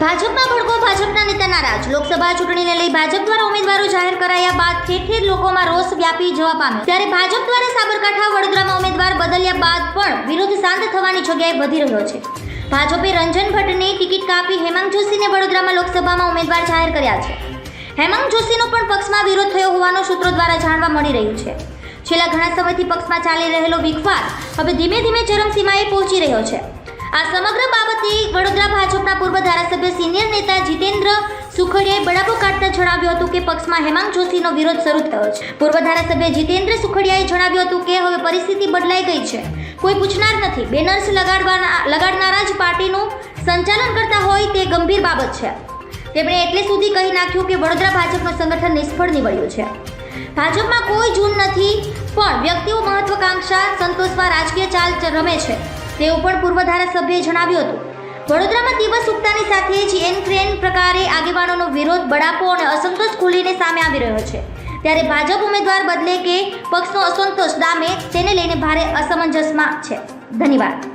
ભાજપમાં ભડકો ભાજપના નેતા નારાજ લોકસભા ચૂંટણીને લઈ ભાજપ દ્વારા ઉમેદવારો જાહેર કરાયા બાદ ઠેર ઠેર લોકોમાં રોષ વ્યાપી જવા પામ્યો. ત્યારે ભાજપ દ્વારા સાબરકાંઠા, વડોદરામાં ઉમેદવાર બદલ્યા બાદ પણ વિરોધ શાંત થવાની જગ્યાએ વધી રહ્યો છે. ભાજપે રંજન ભટ્ટની ટિકિટ કાપી હેમાંગ જોશીને વડોદરામાં લોકસભામાં ઉમેદવાર જાહેર કર્યા છે. હેમાંગ જોશીનો પણ પક્ષમાં વિરોધ થયો હોવાનું સૂત્રો દ્વારા જાણવા મળી રહ્યું છે. છેલ્લા ઘણા સમયથી પક્ષમાં ચાલી રહેલો વિખવાદ હવે ધીમે ધીમે ચરમસીમાએ પહોંચી રહ્યો છે. આ સમગ્ર બાબતે વડોદરા ભાજપના પૂર્વ ધારાસભ્ય સિનિયર નેતા જીતેન્દ્ર સુખડિયાએ બળાપો કાઢતા જણાવ્યું હતું કે પક્ષમાં હેમાંગ જોશીનો વિરોધ શરૂ થયો છે. પૂર્વ ધારાસભ્ય જીતેન્દ્ર સુખડિયાએ જણાવ્યું હતું કે હવે પરિસ્થિતિ બદલાઈ ગઈ છે. કોઈ પૂછનાર નથી. બેનર્સ લગાડવાના, લગાડનારા જ પાર્ટીનું સંચાલન કરતા હોય તે ગંભીર બાબત છે. તેમણે એટલે સુધી કહી નાખ્યું કે વડોદરા ભાજપનું સંગઠન નિષ્ફળ નીવડ્યું છે. ભાજપમાં કોઈ જૂન નથી, પણ વ્યક્તિઓ મહત્વકાંક્ષા સંતોષમાં રાજકીય ચાલ રમે છે. તેવું પણ પૂર્વ ધારાસભ્યએ જણાવ્યું હતું. વડોદરામાં દિવસ ઉગતાની સાથે જ એન ક્રેન પ્રકારે આગેવાનોનો વિરોધ, બળાપો અને અસંતોષ ખુલીને સામે આવી રહ્યો છે. ત્યારે ભાજપ ઉમેદવાર બદલે કે પક્ષનો અસંતોષ, દામે તેને લઈને ભારે અસમંજસમાં છે. ધન્યવાદ.